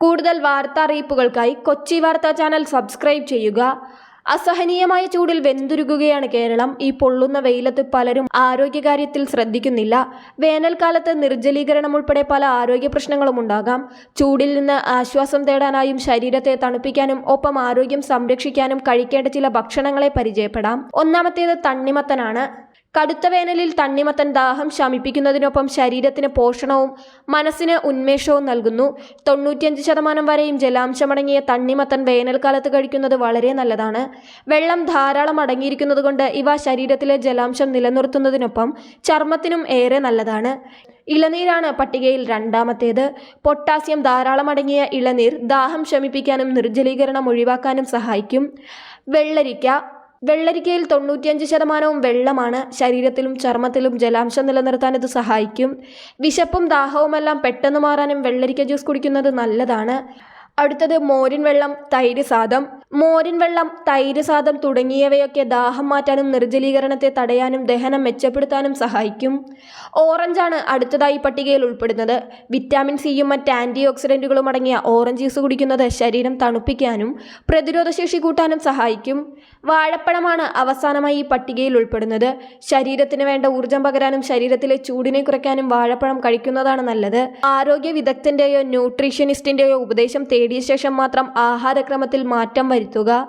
കൂടുതൽ വാർത്താ അറിയിപ്പുകൾക്കായി കൊച്ചി വാർത്താ ചാനൽ സബ്സ്ക്രൈബ് ചെയ്യുക. അസഹനീയമായ ചൂടിൽ വെന്തുരുകുകയാണ് കേരളം. ഈ പൊള്ളുന്ന വെയിലത്ത് പലരും ആരോഗ്യകാര്യത്തിൽ ശ്രദ്ധിക്കുന്നില്ല. വേനൽക്കാലത്ത് നിർജലീകരണം ഉൾപ്പെടെ പല ആരോഗ്യ പ്രശ്നങ്ങളും ഉണ്ടാകാം. ചൂടിൽ നിന്ന് ആശ്വാസം തേടാനായും ശരീരത്തെ തണുപ്പിക്കാനും ഒപ്പം ആരോഗ്യം സംരക്ഷിക്കാനും കഴിക്കേണ്ട ചില ഭക്ഷണങ്ങളെ പരിചയപ്പെടാം. ഒന്നാമത്തേത് തണ്ണിമത്തനാണ്. കടുത്ത വേനലിൽ തണ്ണിമത്തൻ ദാഹം ശമിപ്പിക്കുന്നതിനൊപ്പം ശരീരത്തിന് പോഷണവും മനസ്സിന് ഉന്മേഷവും നൽകുന്നു. തൊണ്ണൂറ്റിയഞ്ച് ശതമാനം വരെയും ജലാംശമടങ്ങിയ തണ്ണിമത്തൻ വേനൽക്കാലത്ത് കഴിക്കുന്നത് വളരെ നല്ലതാണ്. വെള്ളം ധാരാളം അടങ്ങിയിരിക്കുന്നതുകൊണ്ട് ഇവ ശരീരത്തിലെ ജലാംശം നിലനിർത്തുന്നതിനൊപ്പം ചർമ്മത്തിനും ഏറെ നല്ലതാണ്. ഇളനീരാണ് പട്ടികയിൽ രണ്ടാമത്തേത്. പൊട്ടാസ്യം ധാരാളം അടങ്ങിയ ഇളനീർ ദാഹം ശമിപ്പിക്കാനും നിർജലീകരണം ഒഴിവാക്കാനും സഹായിക്കും. വെള്ളരിക്ക വെള്ളരിക്കയിൽ തൊണ്ണൂറ്റിയഞ്ച് ശതമാനവും വെള്ളമാണ് ശരീരത്തിലും ചർമ്മത്തിലും ജലാംശം നിലനിർത്താൻ ഇത് സഹായിക്കും. വിശപ്പും ദാഹവുമെല്ലാം പെട്ടെന്ന് മാറാനും വെള്ളരിക്ക ജ്യൂസ് കുടിക്കുന്നത് നല്ലതാണ്. അടുത്തത് മോരിൻ വെള്ളം തൈര് സാദം മോരിൻ വെള്ളം തൈര് സാദം തുടങ്ങിയവയൊക്കെ ദാഹം മാറ്റാനും നിർജലീകരണത്തെ തടയാനും ദഹനം മെച്ചപ്പെടുത്താനും സഹായിക്കും. ഓറഞ്ചാണ് അടുത്തതായി പട്ടികയിൽ ഉൾപ്പെടുന്നത്. വിറ്റാമിൻ സിയും മറ്റ് ആന്റി ഓക്സിഡന്റുകളും അടങ്ങിയ ഓറഞ്ച് ജ്യൂസ് കുടിക്കുന്നത് ശരീരം തണുപ്പിക്കാനും പ്രതിരോധശേഷി കൂട്ടാനും സഹായിക്കും. വാഴപ്പഴമാണ് അവസാനമായി ഈ പട്ടികയിൽ ഉൾപ്പെടുന്നത്. ശരീരത്തിന് വേണ്ട ഊർജം പകരാനും ശരീരത്തിലെ ചൂടിനെ കുറയ്ക്കാനും വാഴപ്പഴം കഴിക്കുന്നതാണ് നല്ലത്. ആരോഗ്യ വിദഗ്ധന്റെയോ ന്യൂട്രീഷ്യനിസ്റ്റിന്റെയോ ഉപദേശം തേടിയ ശേഷം മാത്രം ആഹാരക്രമത്തിൽ മാറ്റം വരുത്തുക.